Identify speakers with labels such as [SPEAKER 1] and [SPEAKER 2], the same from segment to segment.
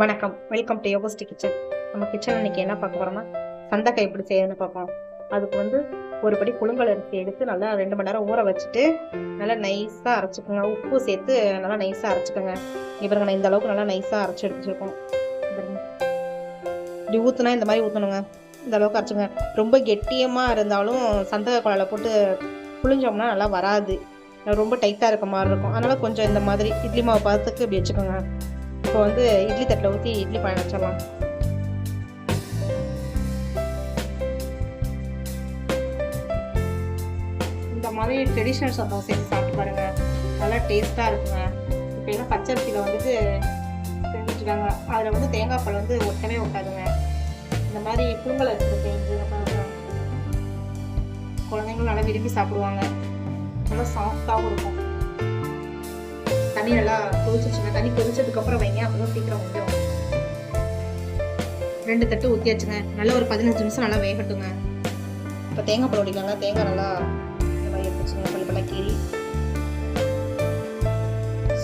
[SPEAKER 1] வணக்கம். Welcome to யோகஸ்டி kitchen நம்ம கிச்சன் இன்னைக்கு என்ன பார்க்க போறோம்னா சந்தக்காய் எப்படி செய்யணும்னு பார்ப்போம் அதுக்கு வந்து ஒரு படி புழுங்கல் அரிசி எடுத்து நல்லா ரெண்டு மணி நேரம் ஊற வச்சுட்டு நல்லா நைஸாக அரைச்சிக்கோங்க. உப்பு சேர்த்து நல்லா நைஸாக அரைச்சிக்கோங்க. இவருங்க நான் இந்த அளவுக்கு நல்லா நைஸாக அரைச்சி எடுத்துருக்கோம். இப்படி ஊற்றுனா இந்த மாதிரி ஊற்றணுங்க இந்த அளவுக்கு அரைச்சிங்க ரொம்ப கெட்டியமாக இருந்தாலும் சந்தக குழாயில் போட்டு புளிஞ்சோம்னா நல்லா வராது. ரொம்ப டைட்டாக இருக்க மாதிரி இருக்கும். அதனால் கொஞ்சம் இந்த மாதிரி இட்லி மாவு பார்த்துக்கு இப்படி வச்சுக்கோங்க. இப்போ வந்து இட்லி தட்டில் ஊற்றி இட்லி பானை வச்சிடலாம் இந்த மாதிரி ட்ரெடிஷ்னல் சந்தோஷம் செஞ்சு சாப்பிட்டு பாருங்க. நல்லா டேஸ்ட்டாக இருக்குங்க. இப்போ என்ன பச்சரிசியில் வந்துட்டு செஞ்சுருக்காங்க அதில் வந்து தேங்காய் பால் வந்து ஒட்டவே ஒட்டாதுங்க. இந்த மாதிரி புழுங்கல் அரிசி செஞ்சு குழந்தைங்களும் நல்லா விரும்பி சாப்பிடுவாங்க. நல்லா சாஃப்டாகவும் இருக்கும். தண்ணி நல்லா கொதிச்சிச்சுங்க தண்ணி கொதிச்சதுக்கு அப்புறம் வைங்க. அப்புறம் சீக்கிரம் வந்துடும் ரெண்டு தட்டு ஊற்றியாச்சுங்க நல்லா ஒரு பதினஞ்சு நிமிஷம் நல்லா வேகட்டுங்க. இப்போ தேங்காய் பழம் ஒடிக்காங்க தேங்காய் நல்லா இந்த மாதிரி எடுத்துச்சுங்க. பல்லு பல்ல கீறி.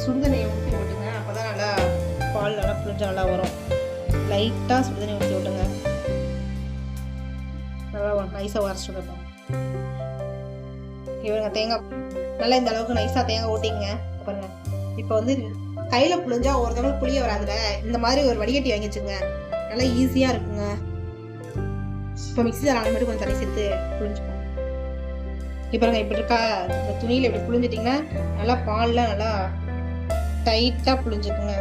[SPEAKER 1] சுடுதண்ணியை ஊற்றி விட்டுங்க. அப்போ தான் நல்லா பால் நல்லா புளிஞ்சு நல்லா வரும். லைட்டாக சுடுதண்ணி ஊற்றி விட்டுங்க. நல்லா நைஸாக உரைச்சி விடணும் இவங்க தேங்காய் நல்லா இந்த அளவுக்கு நைஸாக தேங்காய் ஊட்டிங்க இப்போ வந்து கையில் புழிஞ்சா ஒரு தடவை புளிய வராதுல. இந்த மாதிரி ஒரு வடிகட்டி வாங்கி வச்சுங்க. நல்லா ஈஸியாக இருக்குங்க. இப்போ மிக்ஸி ஜார் மட்டும் கொஞ்சம் தண்ணி சேர்த்து புழிஞ்சுக்கோங்க. இப்போ நாங்கள் இப்படி இருக்கா? இந்த துணியில் இப்படி புழிஞ்சிட்டிங்கன்னா நல்லா பாலில் நல்லா டைட்டாக புழிஞ்சுக்குங்க.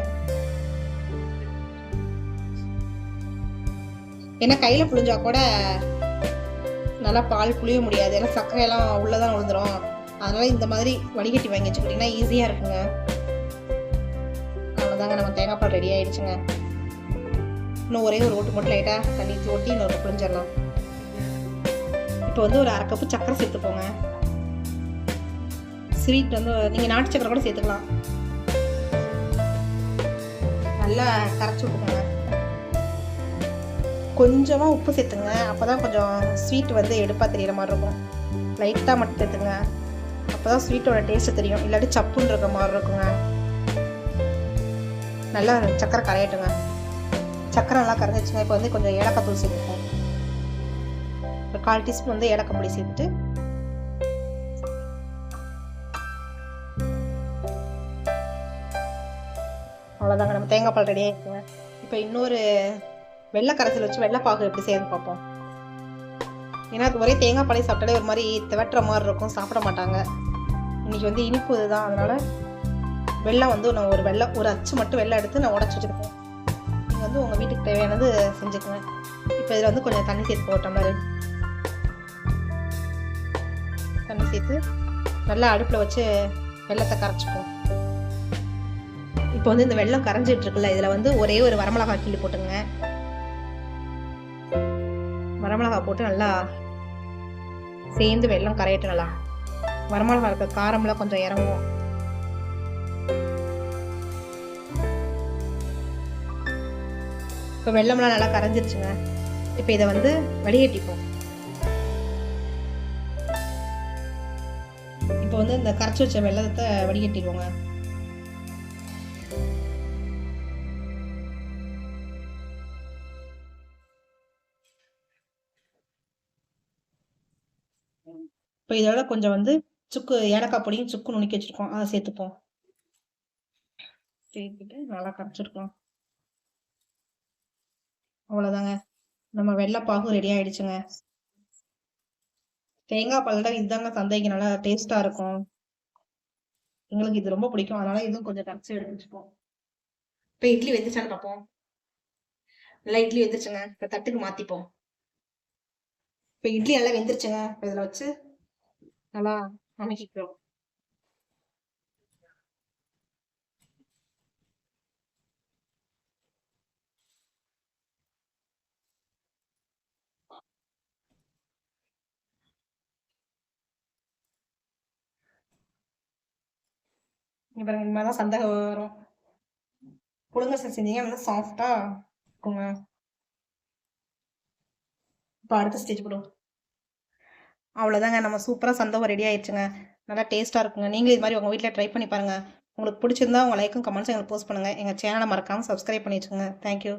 [SPEAKER 1] ஏன்னா கையில் புழிஞ்சா கூட நல்லா பால் புளிய முடியாது. ஏன்னா சர்க்கரையெல்லாம் உள்ளதான் விழுந்துரும் அதனால இந்த மாதிரி வடிகட்டி வாங்கி வச்சுக்கிட்டிங்கன்னா ஈஸியாக இருக்குங்க. அவ்வளோதாங்க நம்ம தேங்காய் பால் ரெடி ஆயிடுச்சுங்க. இன்னும் ஒரே ஒரு ஓட்டு மட்டும் லைட்டாக தண்ணி ஊற்றி இன்னொரு புளிஞ்சிடலாம் இப்போ வந்து ஒரு அரை கப்பு சக்கரை சேர்த்துப்போங்க ஸ்வீட் வந்து நீங்கள் நாட்டு சக்கரை கூட சேர்த்துக்கலாம். நல்லா கரைச்சி விட்டுக்கோங்க. கொஞ்சமாக உப்பு சேர்த்துங்க. அப்போ தான் கொஞ்சம் ஸ்வீட் வந்து எடுப்பாக தெரியிற மாதிரி இருக்கும். லைட்டாக மட்டும் சேர்த்துங்க. அப்போ தான் ஸ்வீட்டோட டேஸ்ட்டு தெரியும். இல்லாட்டி சப்புன்னு இருக்க மாதிரி இருக்குங்க. நல்லா சக்கரை கரையட்டுங்க சக்கரை நல்லா கரைஞ்சிச்சுங்க இப்போ வந்து கொஞ்சம் ஏலக்காய் தூள் சேர்த்துப்போம். ஒரு கால் டீஸ்பூன் வந்து ஏலக்காய் பொடி சேர்த்துட்டு. அவ்வளோதாங்க நம்ம தேங்காய் பால் ரெடி ஆகிடுச்சுங்க இப்போ இன்னொரு வெள்ளை கரைசல் வச்சு வெள்ளைப்பாகு எப்படி சேர்ந்து பார்ப்போம். ஏன்னா அது ஒரே தேங்காய் பாலை சாப்பிட்டாலே ஒரு மாதிரி திவட்டுற மாதிரி இருக்கும். சாப்பிட மாட்டாங்க. இன்னைக்கு வந்து இனிப்பு இதுதான். அதனால வெள்ளம் வந்து நான் ஒரு வெள்ளம் ஒரு அச்சு மட்டும் வெள்ளம் எடுத்து நான் உடச்சி வச்சுருக்கேன் நீங்கள் வந்து உங்கள் வீட்டுக்கு தேவையானது செஞ்சுக்குவேன். இப்போ இதில் வந்து கொஞ்சம் தண்ணி சேர்த்து போட்ட மாதிரி. தண்ணி சேர்த்து நல்லா அடுப்பில் வச்சு வெள்ளத்தை கரைச்சிப்போம் இப்போ வந்து இந்த வெள்ளம் கரைஞ்சிட்டு இருக்குல்ல இதில் வந்து ஒரே ஒரு வரமிளகாய் கிள்ளி போட்டுங்க வரமிளகா போட்டு நல்லா சேர்ந்து வெள்ளம் கரையட்டும் நல்லா வரமிளகா இருக்க காரம்லாம் கொஞ்சம் இறங்கும். இப்போ வெள்ளம்லாம் நல்லா கரைஞ்சிருச்சுங்க. இப்போ இதை வந்து வடிகட்டிப்போம். இப்போ வந்து இந்த கரைச்சி வச்ச வெள்ளத்தை வடிகட்டிடுவோங்க. இப்போ இதோட கொஞ்சம் வந்து சுக்கு ஏலக்காய் பொடியும் சுக்கு நுணுக்கி வச்சுருக்கோம். அதை சேர்த்துப்போம். சேர்த்துட்டு நல்லா கரைச்சிருக்கோம். அவ்வளோதாங்க நம்ம வெள்ளைப்பாகும் ரெடி ஆயிடுச்சுங்க. தேங்காய் பாலோட இதுதாங்க சந்தைக்கு நல்லா டேஸ்ட்டாக இருக்கும். எங்களுக்கு இது ரொம்ப பிடிக்கும். அதனால இதுவும் கொஞ்சம் கரைச்சி எடுத்து வச்சுப்போம். இப்போ இட்லி வெந்துச்சான்னு பார்ப்போம் நல்லா இட்லி வெந்துருச்சுங்க. இப்போ தட்டுக்கு மாற்றிப்போம் இப்போ இட்லி நல்லா வெந்துருச்சுங்க. இப்போ இதில் வச்சு நல்லா அமைக்கிக்கிறோம். இப்போ இந்த தான் சந்தகம் வரும். புழுங்க செஞ்சீங்க நல்லா சாஃப்டாக இருக்குங்க. இப்போ அடுத்த ஸ்டேஜ் போடுவோம். அவ்வளோதாங்க நம்ம சூப்பராக சந்தகம் ரெடி ஆயிடுச்சுங்க. நல்லா டேஸ்ட்டாக இருக்குங்க. நீங்களும் இது மாதிரி உங்கள் வீட்டில் ட்ரை பண்ணி பாருங்கள் உங்களுக்கு பிடிச்சிருந்தா உங்கள் லைக்கும் கமெண்ட்ஸும் எங்களுக்கு போஸ்ட் பண்ணுங்கள் எங்கள் சேனலை மறக்காமல் சப்ஸ்கிரைப் பண்ணி வச்சுக்கோங்க. தேங்க்யூ